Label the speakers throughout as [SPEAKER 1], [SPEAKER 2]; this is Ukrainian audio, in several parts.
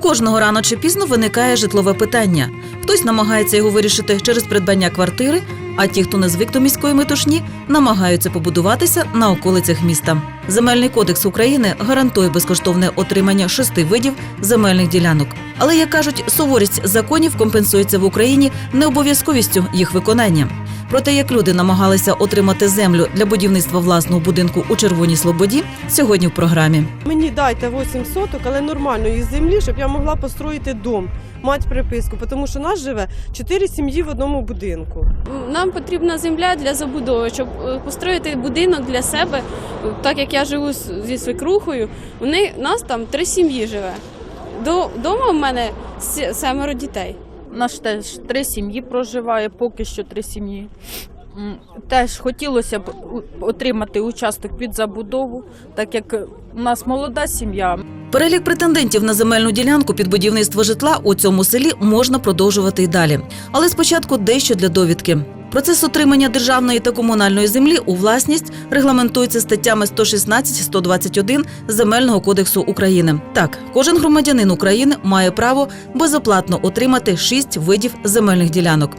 [SPEAKER 1] Кожного рано чи пізно виникає житлове питання. Хтось намагається його вирішити через придбання квартири, а ті, хто не звик до міської метушні, намагаються побудуватися на околицях міста. Земельний кодекс України гарантує безкоштовне отримання шести видів земельних ділянок. Але як кажуть, суворість законів компенсується в Україні необов'язковістю їх виконання. Про те, як люди намагалися отримати землю для будівництва власного будинку у Червоній Слободі, сьогодні в програмі.
[SPEAKER 2] Мені дайте 8 соток, але нормальної землі, щоб я могла построїти дом, мати приписку, тому що нас живе 4 сім'ї в одному будинку.
[SPEAKER 3] Нам потрібна земля для забудови, щоб е, построїти будинок для себе. Так як я живу зі свекрухою, вони нас там три сім'ї живе. До дома в мене семеро дітей.
[SPEAKER 4] Нас теж три сім'ї проживає, поки що три сім'ї. Теж хотілося б отримати участок під забудову, так як у нас молода сім'я.
[SPEAKER 1] Перелік претендентів на земельну ділянку під будівництво житла у цьому селі можна продовжувати й далі. Але спочатку дещо для довідки. Процес отримання державної та комунальної землі у власність регламентується статтями 116-121 Земельного кодексу України. Так, кожен громадянин України має право безоплатно отримати шість видів земельних ділянок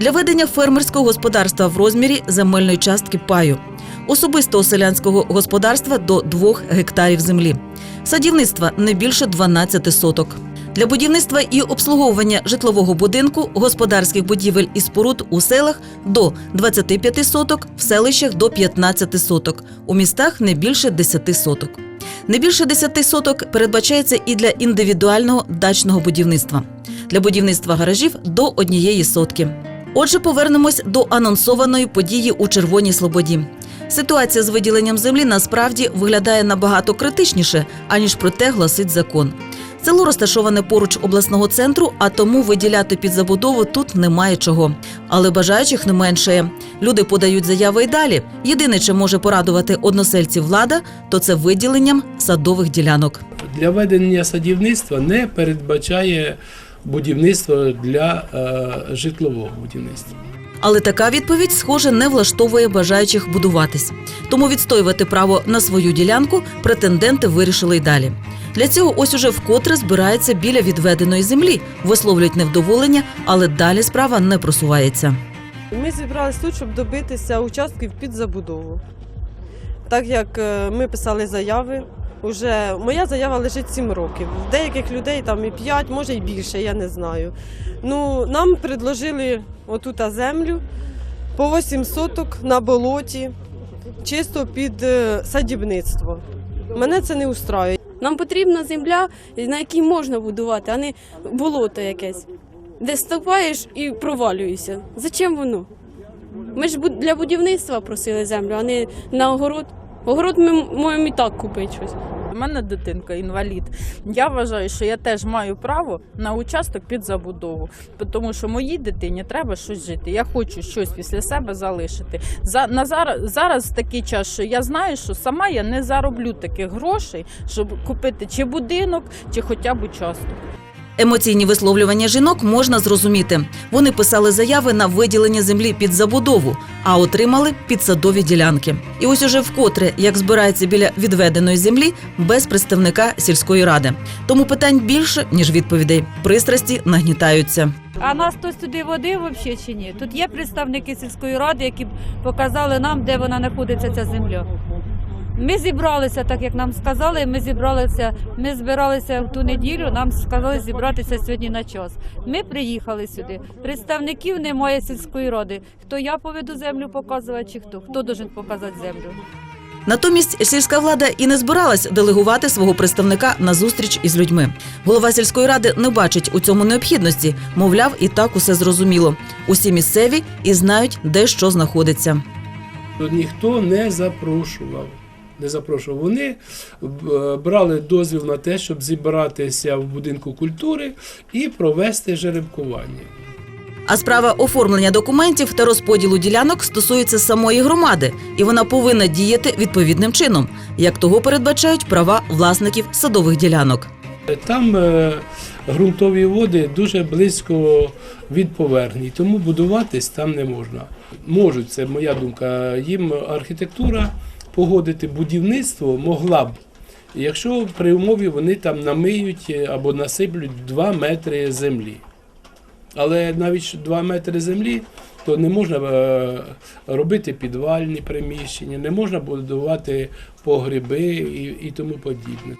[SPEAKER 1] для ведення фермерського господарства в розмірі земельної частки паю, особистого селянського господарства до 2 гектарів землі, садівництва не більше 12 соток. Для будівництва і обслуговування житлового будинку, господарських будівель і споруд у селах до 25 соток, в селищах до 15 соток, у містах не більше 10 соток. Не більше 10 соток передбачається і для індивідуального дачного будівництва, для будівництва гаражів до однієї сотки. Отже, повернемось до анонсованої події у Червоній Слободі. Ситуація з виділенням землі насправді виглядає набагато критичніше, аніж про те гласить закон. Село розташоване поруч обласного центру, а тому виділяти під забудову тут немає чого. Але бажаючих не меншає. Люди подають заяви й далі. Єдине, чи може порадувати односельців влада, то це виділенням садових ділянок.
[SPEAKER 5] для ведення садівництва не передбачає будівництво для е, житлового будівництва.
[SPEAKER 1] Але така відповідь, схоже, не влаштовує бажаючих будуватись. Тому відстоювати право на свою ділянку претенденти вирішили й далі. Для цього ось уже вкотре збирається біля відведеної землі, висловлюють невдоволення, але далі справа не просувається.
[SPEAKER 2] Ми зібрались тут, щоб добитися участків під забудову. Так як е, ми писали заяви, уже моя заява лежить 7 років. Деяких людей там і 5, може і більше, я не знаю. Ну, нам предложили отута землю по 8 соток на болоті, чисто під е, садівництво. Мене це не устраює.
[SPEAKER 3] Нам потрібна земля, на якій можна будувати, а не болото якесь, де ступаєш і провалюєшся. Зачем воно? Ми ж для будівництва просили землю, а не на огород. Огород ми можемо і так купити щось.
[SPEAKER 4] У мене дитинка інвалід. Я вважаю, що я теж маю право на участок під забудову, тому що моїй дитині треба щось жити. Я хочу щось після себе залишити. За на зараз зараз такий час, що я знаю, що сама я не зароблю таких грошей, щоб купити чи будинок, чи хоча б участок.
[SPEAKER 1] Емоційні висловлювання жінок можна зрозуміти. Вони писали заяви на виділення землі під забудову, а отримали підсадові ділянки. І ось уже вкотре, як збирається біля відведеної землі без представника сільської ради. Тому питань більше ніж відповідей. Пристрасті нагнітаються.
[SPEAKER 6] А нас хтось туди водив взагалі чи ні? Тут є представники сільської ради, які б показали нам, де вона знаходиться, ця земля. Ми зібралися, так як нам сказали, ми зібралися, ми збиралися в ту неділю, нам сказали зібратися сьогодні на час. Ми приїхали сюди. Представників немає сільської ради. Хто я поведу землю показувати, чи хто? Хто должен показати землю?
[SPEAKER 1] Натомість сільська влада і не збиралась делегувати свого представника на зустріч із людьми. Голова сільської ради не бачить у цьому необхідності. Мовляв, і так усе зрозуміло. Усі місцеві і знають, де що знаходиться.
[SPEAKER 5] Ніхто не запрошував. Не запрошував. Вони е, брали дозвіл на те, щоб зібратися в будинку культури і провести жеребкування.
[SPEAKER 1] А справа оформлення документів та розподілу ділянок стосується самої громади, і вона повинна діяти відповідним чином, як того передбачають права власників садових ділянок.
[SPEAKER 5] Там е, ґрунтові води дуже близько від поверхні, тому будуватись там не можна. Можуть, це моя думка, їм архітектура погодити будівництво могла б Якщо при умові вони там намиють е, або насиплють 2 метри землі. Але навіть 2 метри землі, то не можна е, робити підвальні приміщення, не можна будувати погреби і, і тому подібне.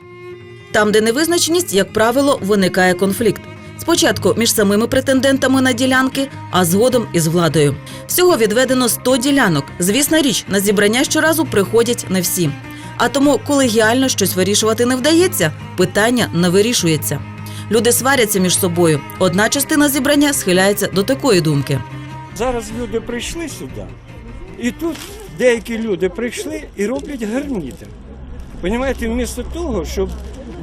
[SPEAKER 1] Там, де невизначеність, як правило, виникає конфлікт. Спочатку між самими претендентами на ділянки, а згодом із владою. Всього відведено 100 ділянок. Звісна річ, на зібрання щоразу приходять не всі. А тому колегіально щось вирішувати не вдається, питання не вирішується. Люди сваряться між собою. Одна частина зібрання схиляється до такої думки.
[SPEAKER 7] Зараз люди прийшли сюди, і тут деякі люди прийшли і роблять гармідер. Понімаєте, вмісто того, щоб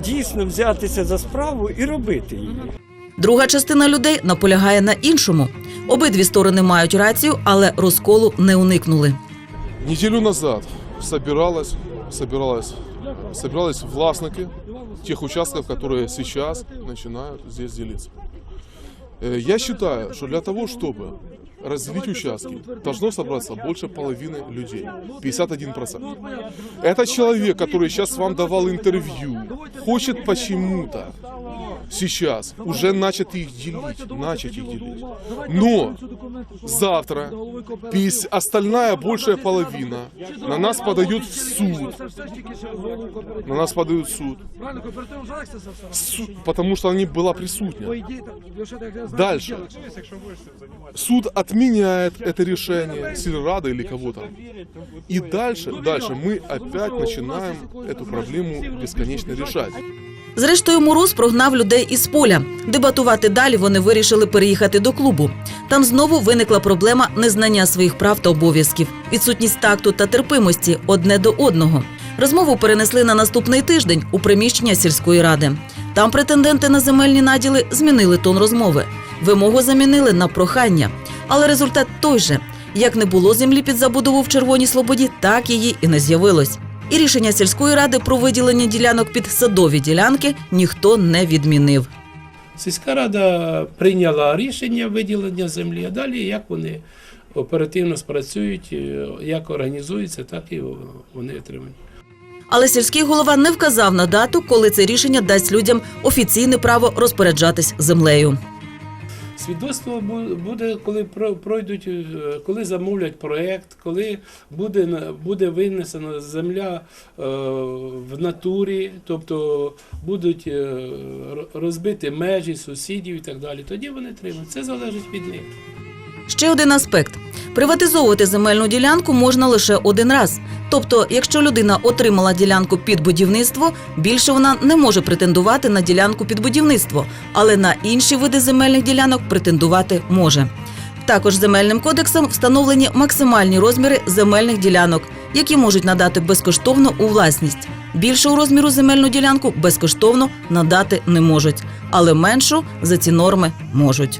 [SPEAKER 7] дійсно взятися за справу і робити її.
[SPEAKER 1] Друга частина людей наполягає на іншому. Обидві сторони мають рацію, але розколу не уникнули.
[SPEAKER 8] Неделю назад собиралась, собиралась, собирались властники тех участков, которые сейчас начинают здесь делиться. Э, Я считаю, что для того, чтобы развить участки, должно собраться больше половины людей. 51%. Этот человек, который сейчас вам давал интервью, хочет почему-то сейчас уже начать их делить, начать их делить. Но завтра пись- остальная большая половина на нас подают в суд. На нас подают в суд. Су- потому что они была присутня. Дальше. Суд отменяет это решение сельрада или кого-то. И дальше, дальше мы опять начинаем эту проблему бесконечно решать.
[SPEAKER 1] Зрештою, мороз прогнав людей із поля. Дебатувати далі вони вирішили переїхати до клубу. Там знову виникла проблема незнання своїх прав та обов'язків, відсутність такту та терпимості одне до одного. Розмову перенесли на наступний тиждень у приміщення сільської ради. Там претенденти на земельні наділи змінили тон розмови. Вимогу замінили на прохання. Але результат той же: як не було землі під забудову в Червоній Слободі, так її і не з'явилось. І рішення сільської ради про виділення ділянок під садові ділянки ніхто не відмінив.
[SPEAKER 5] Сільська рада прийняла рішення виділення землі, а далі як вони оперативно спрацюють, е, як організуються, так і вони отримають.
[SPEAKER 1] Але сільський голова не вказав на дату, коли це рішення дасть людям офіційне право розпоряджатись землею.
[SPEAKER 5] Свідоцтво буде, коли пройдуть, е, коли замовлять проєкт, коли буде, буде винесена земля е, в натурі, тобто будуть е, розбиті межі сусідів і так далі. Тоді вони тримають. Це залежить від них.
[SPEAKER 1] Ще один аспект: приватизовувати земельну ділянку можна лише один раз. Тобто, якщо людина отримала ділянку під будівництво, більше вона не може претендувати на ділянку під будівництво, але на інші види земельних ділянок претендувати може. Також земельним кодексом встановлені максимальні розміри земельних ділянок, які можуть надати безкоштовно у власність. Більшого розміру земельну ділянку безкоштовно надати не можуть, але меншу за ці норми можуть.